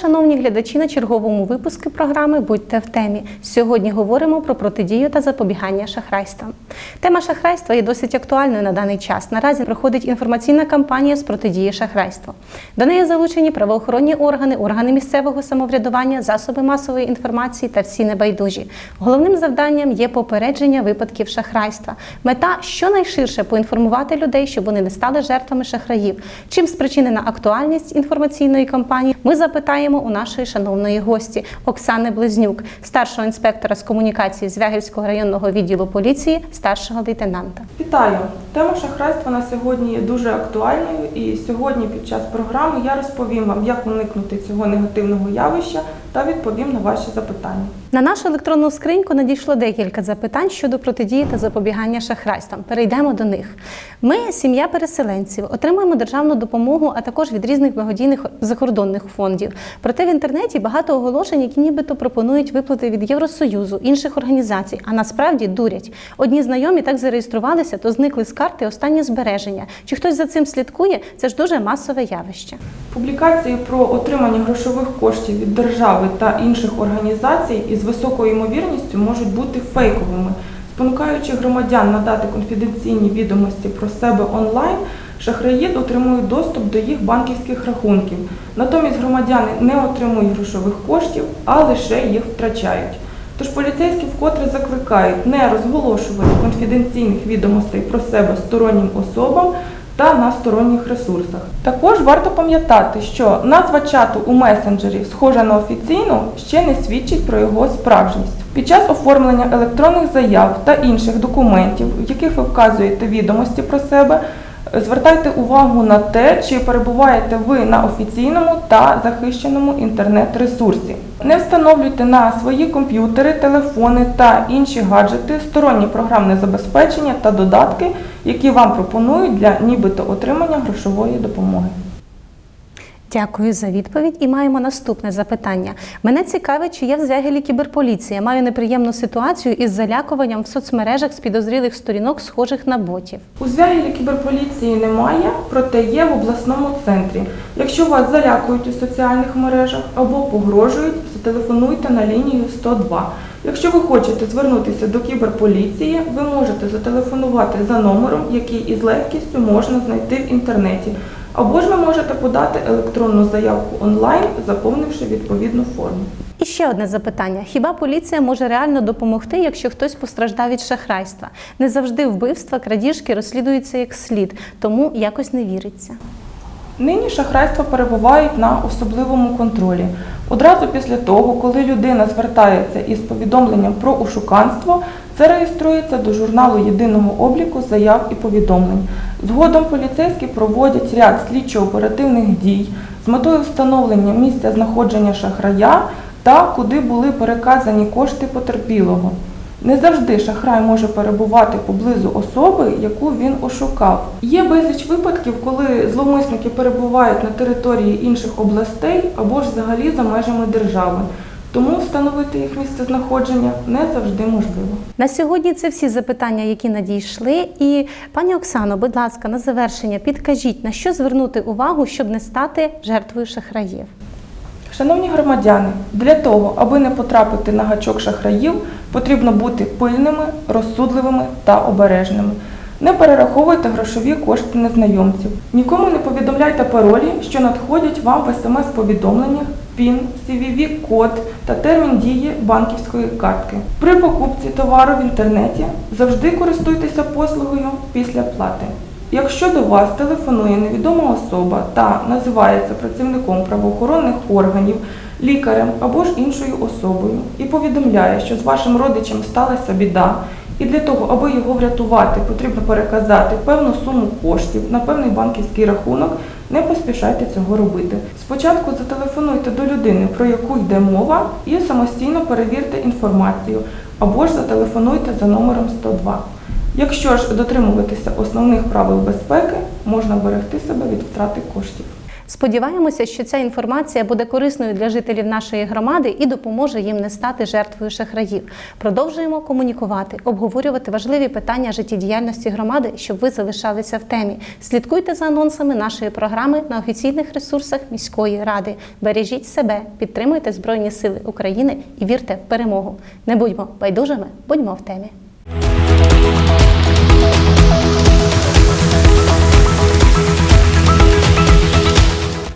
шановні глядачі, на черговому випуску програми Будьте в темі. Сьогодні говоримо про протидію та запобігання шахрайствам. Тема шахрайства є досить актуальною на даний час. Наразі проходить інформаційна кампанія з протидії шахрайству. До неї залучені правоохоронні органи, органи місцевого самоврядування, засоби масової інформації та всі небайдужі. Головним завданням є попередження випадків шахрайства. Мета щонайширше поінформувати людей, щоб вони не стали жертвами шахраїв. Чим спричинена актуальність інформаційної кампанії? Ми запитаємо у нашої шановної гості Оксани Близнюк, старшого інспектора з комунікації Звягельського районного відділу поліції, старшого лейтенанта. Вітаю! Тема шахрайства на сьогодні є дуже актуальною, і сьогодні під час програми я розповім вам, як уникнути цього негативного явища та відповім на ваші запитання. На нашу електронну скриньку надійшло декілька запитань щодо протидії та запобігання шахрайствам. Перейдемо до них. Ми, сім'я переселенців, отримуємо державну допомогу, а також від різних благодійних закордонних фондів. Проте в інтернеті багато оголошень, які нібито пропонують виплати від Євросоюзу, інших організацій, а насправді дурять. Одні знайомі так зареєструвалися, то зникли з карти останні збереження. Чи хтось за цим слідкує? Це ж дуже масове явище. Публікації про отримання грошових коштів від держави та інших організацій із високою ймовірністю можуть бути фейковими, спонукаючи громадян надати конфіденційні відомості про себе онлайн. Шахраї отримують доступ до їх банківських рахунків. Натомість громадяни не отримують грошових коштів, а лише їх втрачають. Тож поліцейські вкотре закликають не розголошувати конфіденційних відомостей про себе стороннім особам та на сторонніх ресурсах. Також варто пам'ятати, що назва чату у месенджері, схожа на офіційну, ще не свідчить про його справжність. Під час оформлення електронних заяв та інших документів, в яких ви вказуєте відомості про себе, Звертайте увагу на те, чи перебуваєте ви на офіційному та захищеному інтернет-ресурсі. Не встановлюйте на свої комп'ютери, телефони та інші гаджети сторонні програмне забезпечення та додатки, які вам пропонують для нібито отримання грошової допомоги. Дякую за відповідь. І маємо наступне запитання. Мене цікавить, чи є в Звягелі кіберполіція. Маю неприємну ситуацію із залякуванням в соцмережах з підозрілих сторінок, схожих на ботів. У Звягілі кіберполіції немає, проте є в обласному центрі. Якщо вас залякують у соціальних мережах або погрожують, зателефонуйте на лінію 102. Якщо ви хочете звернутися до кіберполіції, ви можете зателефонувати за номером, який із легкістю можна знайти в інтернеті. Або ж ви можете подати електронну заявку онлайн, заповнивши відповідну форму. І ще одне запитання: хіба поліція може реально допомогти, якщо хтось постраждав від шахрайства? Не завжди вбивства, крадіжки розслідуються як слід, тому якось не віриться. Нині шахрайства перебувають на особливому контролі. Одразу після того, коли людина звертається із повідомленням про ошуканство, це реєструється до журналу єдиного обліку заяв і повідомлень. Згодом поліцейські проводять ряд слідчо-оперативних дій з метою встановлення місця знаходження шахрая та куди були переказані кошти потерпілого. Не завжди шахрай може перебувати поблизу особи, яку він ошукав. Є безліч випадків, коли зловмисники перебувають на території інших областей або ж взагалі за межами держави. Тому встановити їх місце знаходження не завжди можливо. На сьогодні це всі запитання, які надійшли. І пані Оксано, будь ласка, на завершення підкажіть, на що звернути увагу, щоб не стати жертвою шахраїв. Шановні громадяни, для того, аби не потрапити на гачок шахраїв, потрібно бути пильними, розсудливими та обережними. Не перераховуйте грошові кошти незнайомців. Нікому не повідомляйте паролі, що надходять вам в смс-повідомленнях, ПІН, CVV-код та термін дії банківської картки. При покупці товару в інтернеті завжди користуйтеся послугою після плати. Якщо до вас телефонує невідома особа та називається працівником правоохоронних органів, лікарем або ж іншою особою і повідомляє, що з вашим родичем сталася біда, і для того, аби його врятувати, потрібно переказати певну суму коштів на певний банківський рахунок, не поспішайте цього робити. Спочатку зателефонуйте до людини, про яку йде мова, і самостійно перевірте інформацію, або ж зателефонуйте за номером 102. Якщо ж дотримуватися основних правил безпеки, можна берегти себе від втрати коштів. Сподіваємося, що ця інформація буде корисною для жителів нашої громади і допоможе їм не стати жертвою шахраїв. Продовжуємо комунікувати, обговорювати важливі питання життєдіяльності громади, щоб ви залишалися в темі. Слідкуйте за анонсами нашої програми на офіційних ресурсах міської ради. Бережіть себе, підтримуйте Збройні Сили України і вірте в перемогу. Не будьмо байдужими, будьмо в темі.